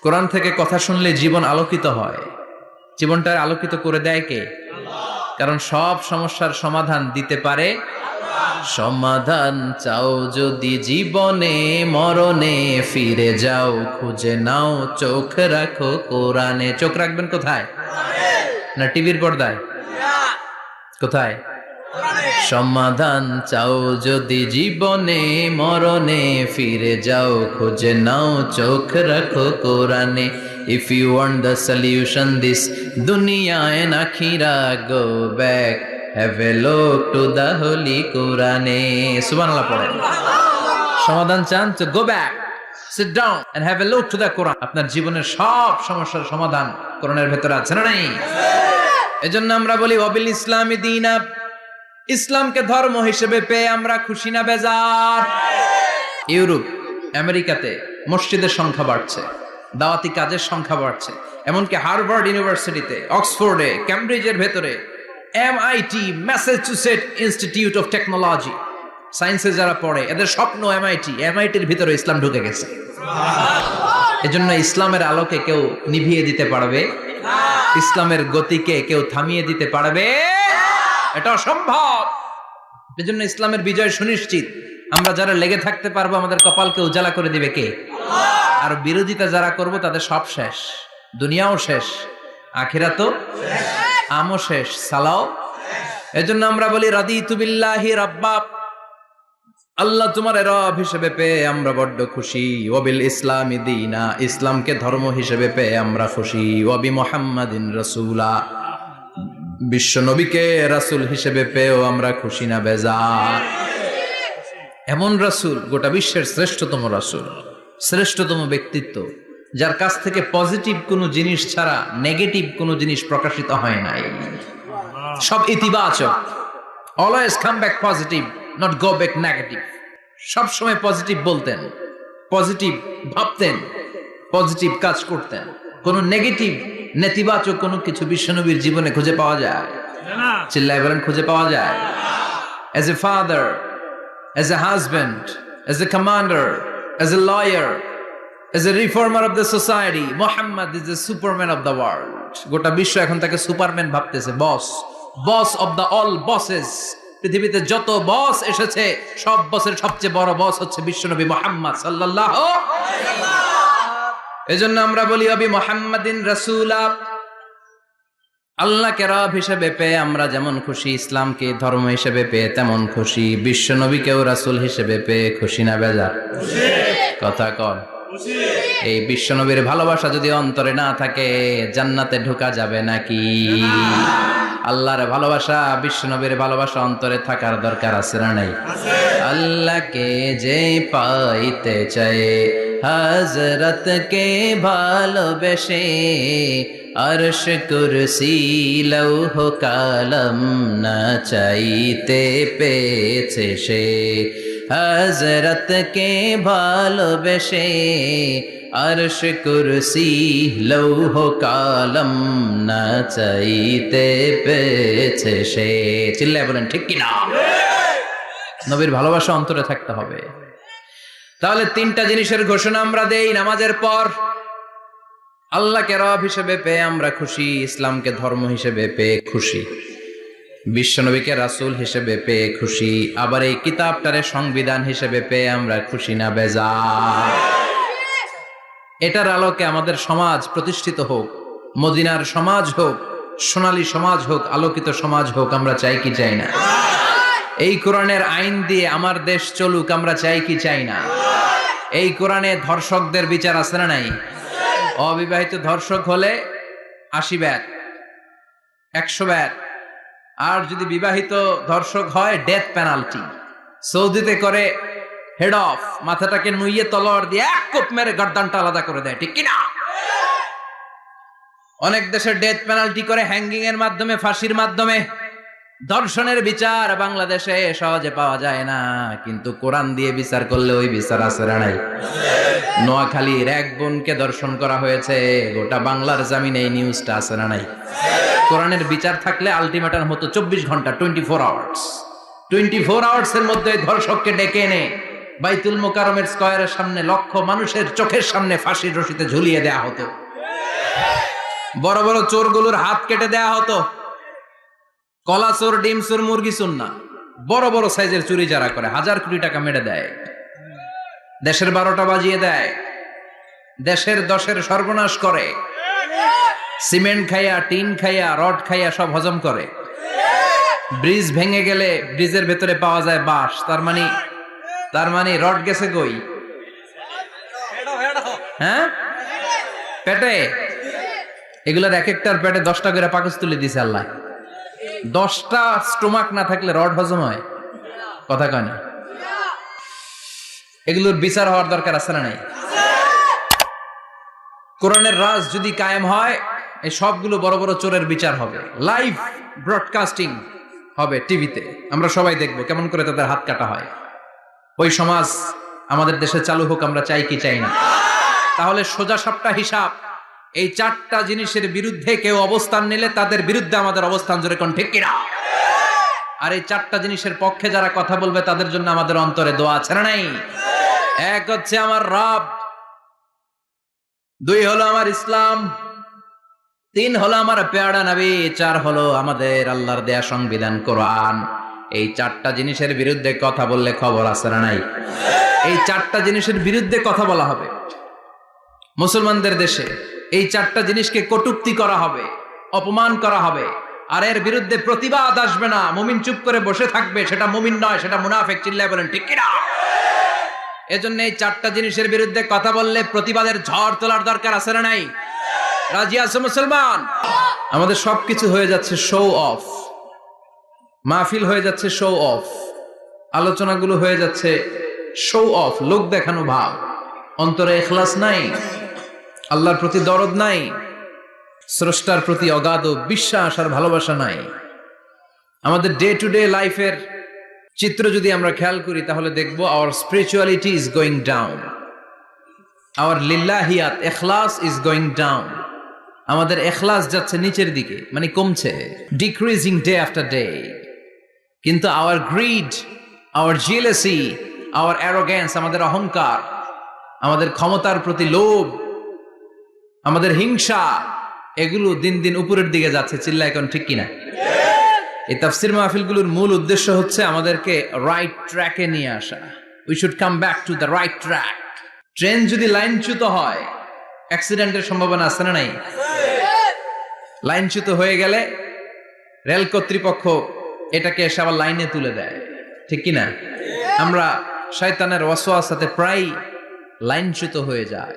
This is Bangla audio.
কোরআন থেকে কথা শুনলে জীবন আলোকিত হয়। জীবনটা আলোকিত করে দেয় কে? কারণ সব সমস্যার সমাধান দিতে পারে। সমাধান চাও যদি জীবনে, মরণে ফিরে যাও, খুঁজে নাও, চোখ রাখো কোরআনে। চোখ রাখবেন কোথায়? না টিভির পর্দায়? কোথায়? সমাধান চাও যদি জীবনে মরণে ফিরে যাও খুঁজে নাও চোখ রাখো কোরআনে। If you want the solution this দুনিয়ায় না খিরা গো ব্যাক হ্যাভ এ লোক টু দ্য হোলি কোরআনে। সুবহানাল্লাহ পড়ে। সমাধান চান তো go back sit down and have a look to the Quran. আপনার জীবনের সব সমস্যার সমাধান কোরআনের ভেতরে আছে না নাই? এজন্য আমরা বলি অবিল ইসলামী দিনা ইসলামকে ধর্ম হিসেবে পেয়ে আমরা খুশি না, বেজার। ইউরোপ, আমেরিকাতে মসজিদের সংখ্যা বাড়ছে, দাওয়াতি কাজের সংখ্যা বাড়ছে, এমনকি হার্ভার্ড ইউনিভার্সিটিতে, অক্সফোর্ডে ক্যামব্রিজের ভেতরে M MIT Massachusetts institute of technology, সায়েন্সে যারা পড়ে, এদের স্বপ্ন এম আইটি এমআইটি, এমআইটির ভিতরে ইসলাম ঢুকে গেছে। এজন্য ইসলামের আলোকে কেউ নিভিয়ে দিতে পারবে, ইসলামের গতিকে কেউ থামিয়ে দিতে পারবে। এটা অসম্ভব। এজন্য ইসলামের বিজয় সুনিশ্চিত। আমরা যারা লেগে থাকতে পারব, আমাদের কপালকে উজালা করে দিবে কে? আর বিরোধিতা যারা করব, তাদের সব শেষ। দুনিয়াও শেষ। আখিরা তো আমও শেষ। সালাও এজন্য আমরা বলি রাদি তুবিল্লাহি রাব্বা আল্লাহ তোমার রব হিসেবে পেয়ে আমরা বড্ড খুশি। ওবিল ইসলামী দিনা। ইসলামকে ধর্ম হিসেবে পেয়ে আমরা খুশি। ওবি মোহাম্মদিন রসুলা। বিশ্ব নবীকে রাসুল হিসেবে পেয়েও আমরা খুশি না বেজা এমন রাসুল, গোটা বিশ্বের শ্রেষ্ঠতম রাসুল, শ্রেষ্ঠতম ব্যক্তিত্ব, যার কাছ থেকে পজিটিভ কোনো জিনিস ছাড়া নেগেটিভ কোনো জিনিস প্রকাশিত হয় নাই। সব ইতিবাচক। Always come back positive not go back negative সব সময় পজিটিভ বলতেন, পজিটিভ ভাবতেন, পজিটিভ কাজ করতেন। কোন নেগেটিভ নেতিবাচক কোনো কিছু বিশ্বনবীর জীবনে খুঁজে পাওয়া যায়? চিল্লায় বলেন খুঁজে পাওয়া যায়। As a father as a husband as a commander as a lawyer as a reformer of the society Muhammad is a superman of the world গোটা বিশ্ব এখন তাকে সুপারম্যান ভাবতেছে boss boss of the all bosses পৃথিবীতে যত বস এসেছে সব বসের সবচেয়ে বড় বস হচ্ছে বিশ্বনবী মোহাম্মদ সাল্লাল্লাহ এজন্য আমরা বলি, অবি মোহাম্মদিন রাসূলা। আল্লাহকে রব হিসেবে পেয়ে আমরা যেমন খুশি, ইসলামকে ধর্ম হিসেবে পেয়ে তেমন খুশি বিশ্ব নবীকেও রাসূল হিসেবে পেয়ে খুশি না বেজা? কথা কর এই বিশ্বনবীর ভালোবাসা যদি অন্তরে না থাকে, জান্নাতে ঢোকা যাবে নাকি? আল্লাহর ভালোবাসা, বিশ্বনবীর ভালোবাসা অন্তরে থাকার দরকার আছে না নাই? আল্লাহকে যে পাইতে চায় হজরত কে ভালোবেসে আরশ কুরসি লৌহ কালম না চাইতে পেয়েছে সে হজরত কে ভালোবেসে আরশ কুরসি লৌহ কালম না চাইতে পেয়েছে সে চিল্লায় বলেন ঠিক কিনা নবীর ভালোবাসা অন্তরে থাকতে হবে। তাহলে তিনটা জিনিসের ঘোষণা আমরা দেই নামাজের পর। আল্লাহকে রব হিসেবে পেয়ে আমরা খুশি, ইসলামকে ধর্ম হিসেবে পেয়ে খুশি, বিশ্বনবীকে রাসূল হিসেবে পেয়ে খুশি, আবার এই কিতাবটারে সংবিধান হিসেবে পেয়ে আমরা খুশি না বেজা এটার আলোকে আমাদের সমাজ প্রতিষ্ঠিত হোক, মদিনার সমাজ হোক, সোনালী সমাজ হোক, আলোকিত সমাজ হোক, আমরা চাই কি চাই না। এই কোরআনের আইন দিয়ে আমার দেশ চলুক, আমরা চাই কি চাই না। এই কোরআনে ধর্ষকদের বিচার আছে না নাই? অবিবাহিত ধর্ষক হলে আশি ব্যাট, একশো ব্যাট, আর যদি বিবাহিত ধর্ষক হয় ডেথ পেনাল্টি সৌদিতে করে হেড অফ মাথাটাকে নুইয়ে তলোয়ার দিয়ে এক কোপ মেরে গর্দানটা আলাদা করে দেয়, ঠিক কিনা? অনেক দেশে ডেথ পেনাল্টি করে হ্যাঙ্গিং এর মাধ্যমে, ফাঁসির মাধ্যমে দর্শনের বিচার বাংলাদেশে সহজে পাওয়া যায় না। কিন্তু কোরআন দিয়ে বিচার করলে ওই বিচার আছে নাই। নোয়াখালীর এক বোনকে দর্শন করা হয়েছে, গোটা বাংলার জামিনে এই নিউজটা আছে নাই। কোরআনের বিচার থাকলে আলটিমেটাম হতো চব্বিশ ঘণ্টা twenty four hours twenty four hours এর মধ্যে ধর্ষককে ডেকে এনে বাইতুল মোকারমের স্কয়ারের সামনে লক্ষ মানুষের চোখের সামনে ফাঁসির রশিতে ঝুলিয়ে দেয়া হতো। বড় বড় চোরগুলোর হাত কেটে দেয়া হতো। কলা চোর, ডিম চোর, মুরগি চোর না। বড় বড় সাইজের চুরি যারা করে, হাজার কোটি টাকা মেরে দেয়। দেশের বারোটা বাজিয়ে দেয়। দেশের দশের সর্বনাশ করে। সিমেন্ট খাইয়া, টিন খাইয়া, রড খাইয়া সব হজম করে। ব্রিজ ভেঙে গেলে ব্রিজের ভেতরে পাওয়া যায় বাঁশ। তার মানে তার মানে রড গেছে কই? হ্যাঁ? পেটে? এগুলোর এক একটার পেটে দশটা করে পাকস তুলে দিছে আল্লাহ। দশটা স্টোমাক না থাকলে রড হজম হয়? কথা কয় না। এগুলোর বিচার হওয়ার দরকার আছে না নাই? কোরআনের রাজ যদি কায়েম হয়, এই সবগুলো বড় বড় চোরের বিচার হবে। লাইভ ব্রডকাস্টিং হবে টিভিতে। আমরা সবাই দেখব কেমন করে তাদের হাত কাটা হয়। ওই সমাজ আমাদের দেশে চালু হোক, আমরা চাই কি চাই না। তাহলে সোজা সাপটা হিসাব। এই চারটা জিনিসের বিরুদ্ধে কেউ অবস্থান নিলে তাদের বিরুদ্ধে আমাদের অবস্থান জোরে কোন ঠিক কিনা? আর এই চারটা জিনিসের পক্ষে যারা কথা বলবে, তাদের জন্য আমাদের অন্তরে দোয়া আছে না নাই? এক হচ্ছে আমার রব, দুই হলো আমার ইসলাম, তিন হলো আমার পেয়ারা নবী, চার হলো আমাদের আল্লাহর দেয়া সংবিধান, কোরআন। এই চারটা জিনিসের বিরুদ্ধে কথা বললে খবর আছে না নাই? এই চারটা জিনিসের বিরুদ্ধে কথা বলা হবে। মুসলমানদের দেশে এই চারটা জিনিসকে কটুক্তি করা হবে, অপমান করা হবে। আর এর বিরুদ্ধে প্রতিবাদ আসবে না। মুমিন চুপ করে বসে থাকবে, সেটা মুমিন নয়, সেটা মুনাফেক চিল্লায় বলেন, ঠিক কিনা? এজন্য এই চারটা জিনিসের বিরুদ্ধে কথা বললে প্রতিবাদের ঝড় তোলার দরকার আছে না নাই? রাজি আছে মুসলমান? আমাদের সবকিছু হয়ে যাচ্ছে শো অফ মাহফিল হয়ে যাচ্ছে শো অফ আলোচনাগুলো হয়ে যাচ্ছে শো অফ লোক দেখানো ভাব। অন্তরে এখলাস নাই? আল্লাহর প্রতি দরদ নাই, স্রষ্টার প্রতি অগাধ বিশ্বাস আর ভালোবাসা নাই। আমাদের ডে টু ডে লাইফের চিত্র যদি আমরা খেয়াল করি, তাহলে দেখব our spirituality is going down our লিল্লাহিয়াত এখলাস ইজ গোয়িং ডাউন আমাদের এখলাস যাচ্ছে নিচের দিকে মানে কমছে ডিক্রিজিং ডে আফটার ডে কিন্তু our greed our জিএলএসি our arrogance আমাদের অহংকার, আমাদের ক্ষমতার প্রতি লোভ আমাদের হিংসা এগুলো দিন দিন উপরের দিকে যাচ্ছে চিল্লা এখন ঠিক কিনা? এই তাফসির মাহফিলগুলোর মূল উদ্দেশ্য হচ্ছে আমাদেরকে রাইট ট্র্যাকে নিয়ে আসা। We should come back to the right track train যদি লাইনচ্যুত হয় অ্যাক্সিডেন্টের সম্ভাবনা আছে না নাই? লাইনচ্যুত হয়ে গেলে রেল কর্তৃপক্ষ এটাকে এসে আবার লাইনে তুলে দেয়। ঠিক কিনা? আমরা শয়তানের ওয়াসওয়াসাতে প্রায় লাইনচ্যুত হয়ে যায়